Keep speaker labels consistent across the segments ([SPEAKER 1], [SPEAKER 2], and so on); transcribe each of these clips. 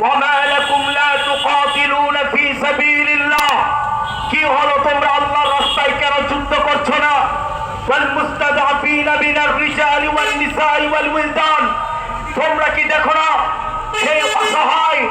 [SPEAKER 1] وما لكم لا تقاتلون في سبيل الله কি হলো তোমরা আল্লাহর রাস্তায় কেন যুদ্ধ করছো না والمستضعفين من الرجال والنساء والولدان তোমরা কি দেখো না সেই অসহায়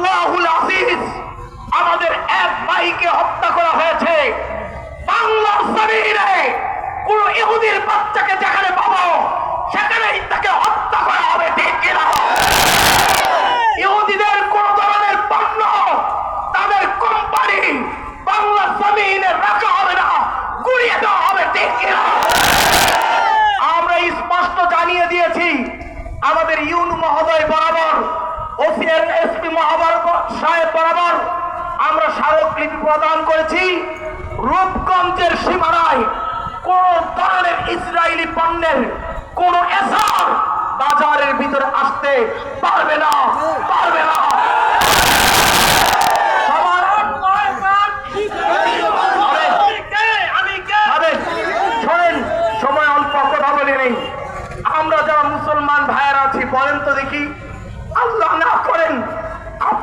[SPEAKER 1] ইনশাল্লাহুল আজিজ, আমাদের এক ভাইকে হত্যা করা হয়েছে। বাংলার জমিনে কোন ইহুদির বাচ্চাকে যেখানে পাবো, সেখানেই তাকে হত্যা করা হবে, ঠিক কিনা? ইহুদিদের কোন ধরনের পণ্য তাদের কোম্পানি বাংলা জমিনে রাখা হবে না, গুড়িয়ে দেওয়া হবে, ঠিক কিনা? আমরা স্পষ্ট জানিয়ে দিয়েছি, আমাদের ইউন মহোদয় বরাবর ওসিএল এসপি মহাবার সাহেব বরাবর আমরা স্মারকলিপি প্রদান করেছি। রূপগঞ্জের সীমানায় কোন ধরনের ইসরায়েলি পণ্যের কোন এসার বাজারের ভিতরে আসতে পারবে না পারবে না।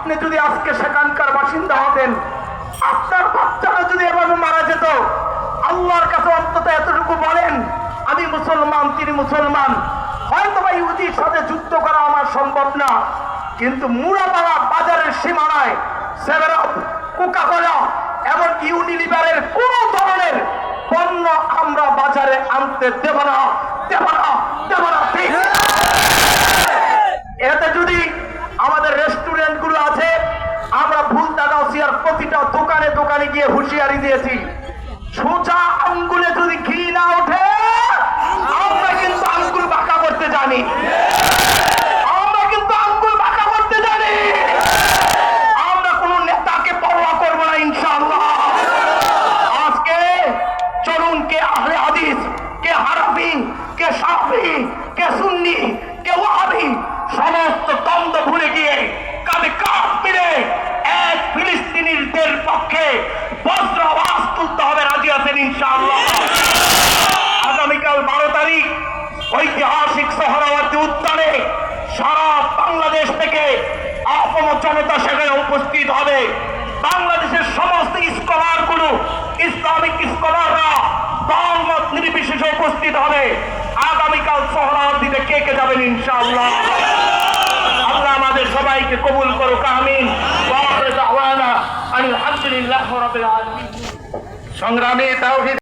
[SPEAKER 1] আপনি যদি আজকে সেখানকার বাসিন্দা হতেন, আপনার বাচ্চারা যদি এভাবে মারা যেত, আল্লাহর কাছে অন্তত এতটুকু বলেন, আমি মুসলমান, তিনি মুসলমান, হয়তো বা ইহুদির সাথে যুদ্ধ করা আমার সম্ভব না, কিন্তু মুরাপাড়া বাজারের সীমানায় সেভেন আপ কোকাকোলা এবং ইউনিলিভারের কোন ধরনের পণ্য আমরা বাজারে আনতে দেব না দেব না দেব না এতে যদি দোকানে গিয়ে হুঁশিয়ারি দিয়েছি। সোজা আঙ্গুলে যদি ঘি না ওঠে আমরা কিন্তু আঙ্গুল বাঁকা করতে জানি আমরা কিন্তু আঙ্গুল বাঁকা করতে জানি আমরা কোন নেতাকে পরোয়া করব না ইনশাআল্লাহ আজকে চলুন কে আহলে হাদিস কে হারাফি কে সাফি কে সুন্নি কে ওয়াহাবি সমস্ত দ্বন্দ্ব ভুলে গিয়ে কাঁধে কাঁধ মিলে এক ফিলিস্তিনিদের পক্ষে বজ্র আওয়াজ তুলতে হবে আছেন ইনশাআল্লাহ। আগামীকাল বারো তারিখ ঐতিহাসিক সোহরাওয়ার্দী উদ্যানে সারা বাংলাদেশ থেকে আপন জনতা সেখানে উপস্থিত হবে। বাংলাদেশের সমস্ত স্কলারগুলো ইসলামিক স্কলাররা দলমত নির্বিশেষে উপস্থিত হবে। আগামীকাল সোহরাওয়ার্দীতে কে কে যাবেন ইনশাআল্লাহ? আল্লাহ আমাদের সবাইকে কবুল করুক, আমিন। ওয়া আখিরু দাওয়ানা আনিল হামদুলিল্লাহি রাব্বিল আলামিন। সংগ্রামী তাওহীদ